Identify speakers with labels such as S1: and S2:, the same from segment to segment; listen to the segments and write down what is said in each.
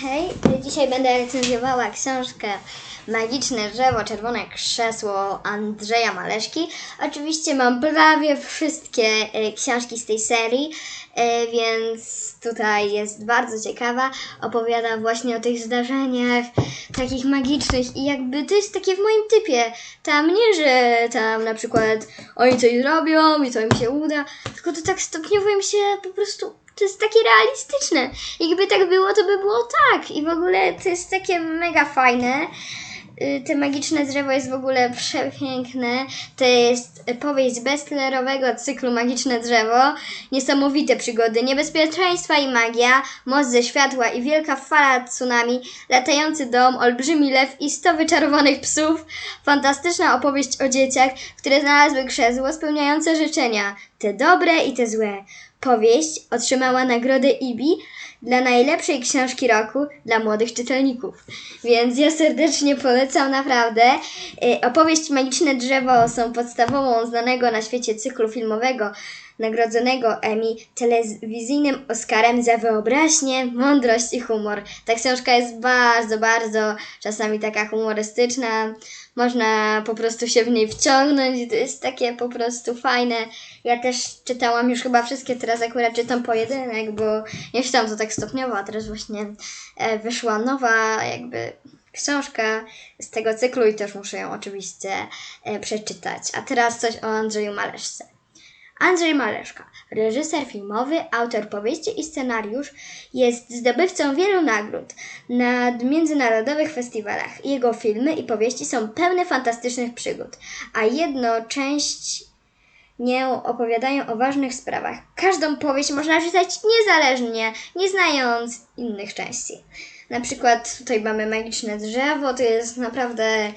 S1: Hej, dzisiaj będę recenzjowała książkę Magiczne drzewo, czerwone krzesło Andrzeja Maleszki. Oczywiście mam prawie wszystkie e, książki z tej serii, e, więc tutaj jest bardzo ciekawa. Opowiada właśnie o tych zdarzeniach takich magicznych i jakby to jest takie w moim typie. Tam nie, że tam na przykład oni coś zrobią i to im się uda, tylko to tak stopniowo im się po prostu to jest takie realistyczne. Gdyby tak było, to by było tak. I w ogóle to jest takie mega fajne. Y, Te magiczne drzewo jest w ogóle przepiękne. To jest powieść bestsellerowego cyklu Magiczne drzewo. Niesamowite przygody, niebezpieczeństwa i magia, moc ze światła i wielka fala tsunami, latający dom, olbrzymi lew i sto wyczarowanych psów. Fantastyczna opowieść o dzieciach, które znalazły krzesło spełniające życzenia, te dobre i te złe. Powieść otrzymała nagrodę IBI dla najlepszej książki roku dla młodych czytelników. Więc ja serdecznie polecam naprawdę. Y, Opowieść Magiczne Drzewo są podstawową znanego na świecie cyklu filmowego nagrodzonego Emmy telewizyjnym Oscarem za wyobraźnię, mądrość i humor. Ta książka jest bardzo, bardzo czasami taka humorystyczna. Można po prostu się w niej wciągnąć i to jest takie po prostu fajne. Ja też czytałam już chyba wszystkie, teraz akurat czytam pojedynek, bo nie czytam to tak stopniowo, a teraz właśnie e, wyszła nowa jakby książka z tego cyklu i też muszę ją oczywiście e, przeczytać. A teraz coś o Andrzeju Maleszce. Andrzej Maleszka, reżyser filmowy, autor powieści i scenariusz, jest zdobywcą wielu nagród na międzynarodowych festiwalach. Jego filmy i powieści są pełne fantastycznych przygód, a jedno część nie opowiadają o ważnych sprawach. Każdą powieść można czytać niezależnie, nie znając innych części. Na przykład tutaj mamy magiczne drzewo, to jest naprawdę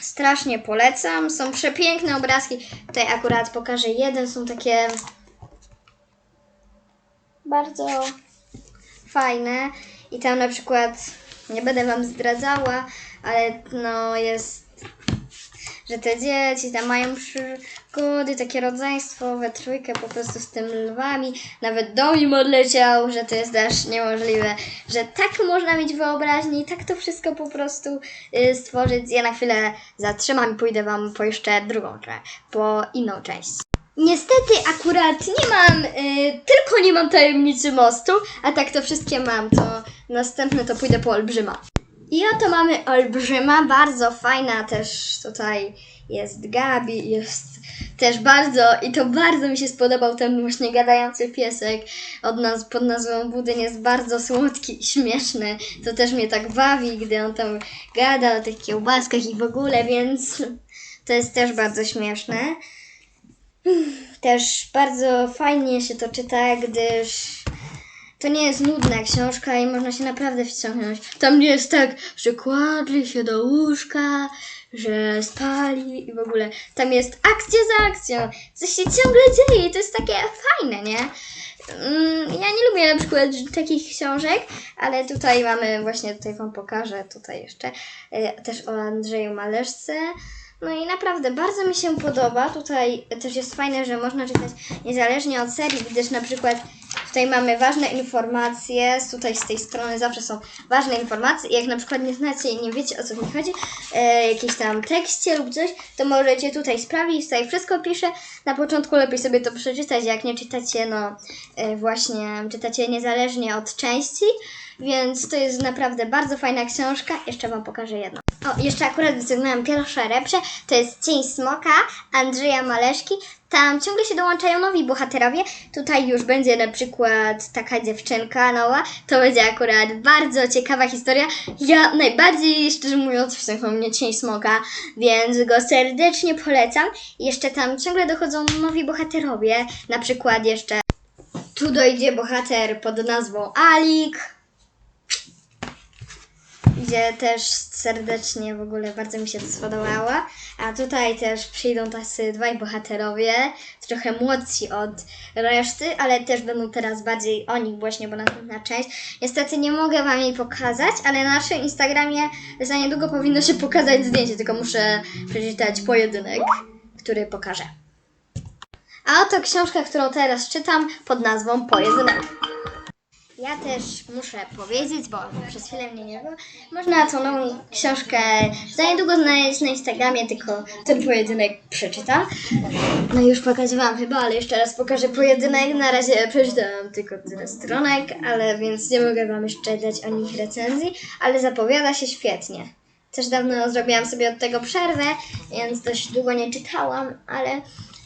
S1: strasznie polecam. Są przepiękne obrazki. Tutaj akurat pokażę jeden, są takie bardzo fajne. I tam na przykład, nie będę Wam zdradzała, ale no jest, że te dzieci tam mają przygody, takie rodzeństwo we trójkę po prostu z tym lwami. Nawet dom im odleciał, że to jest też niemożliwe, że tak można mieć wyobraźnię i tak to wszystko po prostu y, stworzyć. Ja na chwilę zatrzymam i pójdę Wam po jeszcze drugą część, po inną część. Niestety akurat nie mam, y, tylko nie mam tajemnicy mostu, a tak to wszystkie mam, to następne to pójdę po Olbrzyma. I oto mamy Olbrzyma, bardzo fajna też tutaj jest Gabi, jest też bardzo, i to bardzo mi się spodobał ten właśnie gadający piesek od nas pod nazwą Budyń, jest bardzo słodki i śmieszny, to też mnie tak bawi, gdy on tam gada o tych kiełbaskach i w ogóle, więc to jest też bardzo śmieszne. Też bardzo fajnie się to czyta, gdyż to nie jest nudna książka i można się naprawdę wciągnąć. Tam nie jest tak, że kładli się do łóżka, że spali i w ogóle. Tam jest akcja za akcją. Coś się ciągle dzieje i to jest takie fajne, nie? Mm, Ja nie lubię na przykład takich książek, ale tutaj mamy, właśnie tutaj Wam pokażę, tutaj jeszcze, e, też o Andrzeju Maleszce. No i naprawdę bardzo mi się podoba. Tutaj też jest fajne, że można czytać niezależnie od serii, gdyż na przykład tutaj mamy ważne informacje, tutaj z tej strony zawsze są ważne informacje jak na przykład nie znacie i nie wiecie o co mi chodzi, e, jakiś tam tekście lub coś, to możecie tutaj sprawdzić, tutaj wszystko piszę. Na początku lepiej sobie to przeczytać, jak nie czytacie, no e, właśnie czytacie niezależnie od części, więc to jest naprawdę bardzo fajna książka. Jeszcze Wam pokażę jedną. O, jeszcze akurat wyciągnęłam pierwsze repcze. To jest Cień Smoka Andrzeja Maleszki. Tam ciągle się dołączają nowi bohaterowie. Tutaj już będzie na przykład taka dziewczynka nowa. To będzie akurat bardzo ciekawa historia. Ja najbardziej, szczerze mówiąc, wciągnął mnie Cień Smoka, więc go serdecznie polecam. Jeszcze tam ciągle dochodzą nowi bohaterowie. Na przykład jeszcze tu dojdzie bohater pod nazwą Alik gdzie też serdecznie w ogóle bardzo mi się to spodobało. A tutaj też przyjdą tacy dwaj bohaterowie, trochę młodsi od reszty, ale też będą teraz bardziej o nich właśnie, bo następna część. Niestety nie mogę Wam jej pokazać, ale na naszym Instagramie za niedługo powinno się pokazać zdjęcie, tylko muszę przeczytać pojedynek, który pokażę. A oto książka, którą teraz czytam pod nazwą Pojedynek. Ja też muszę powiedzieć, bo przez chwilę mnie nie było, można tą nową książkę za niedługo znaleźć na Instagramie, tylko ten pojedynek przeczytam. No już pokazywałam chyba, ale jeszcze raz pokażę pojedynek. Na razie przeczytałam tylko tyle stronek, ale więc nie mogę Wam jeszcze dać o nich recenzji, ale zapowiada się świetnie. Też dawno zrobiłam sobie od tego przerwę, więc dość długo nie czytałam, ale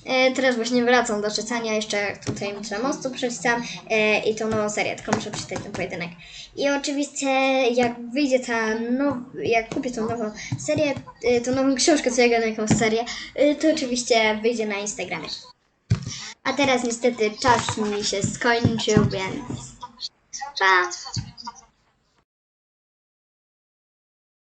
S1: e, teraz właśnie wracam do czytania. Jeszcze tutaj Mitra Mostu przeczytam e, i tą nową serię, tylko muszę przeczytać ten pojedynek. I oczywiście jak wyjdzie ta now, jak kupię tą nową serię, e, tą nową książkę, co ja gadam jakąś serię, e, to oczywiście wyjdzie na Instagramie. A teraz niestety czas mi się skończył, więc pa!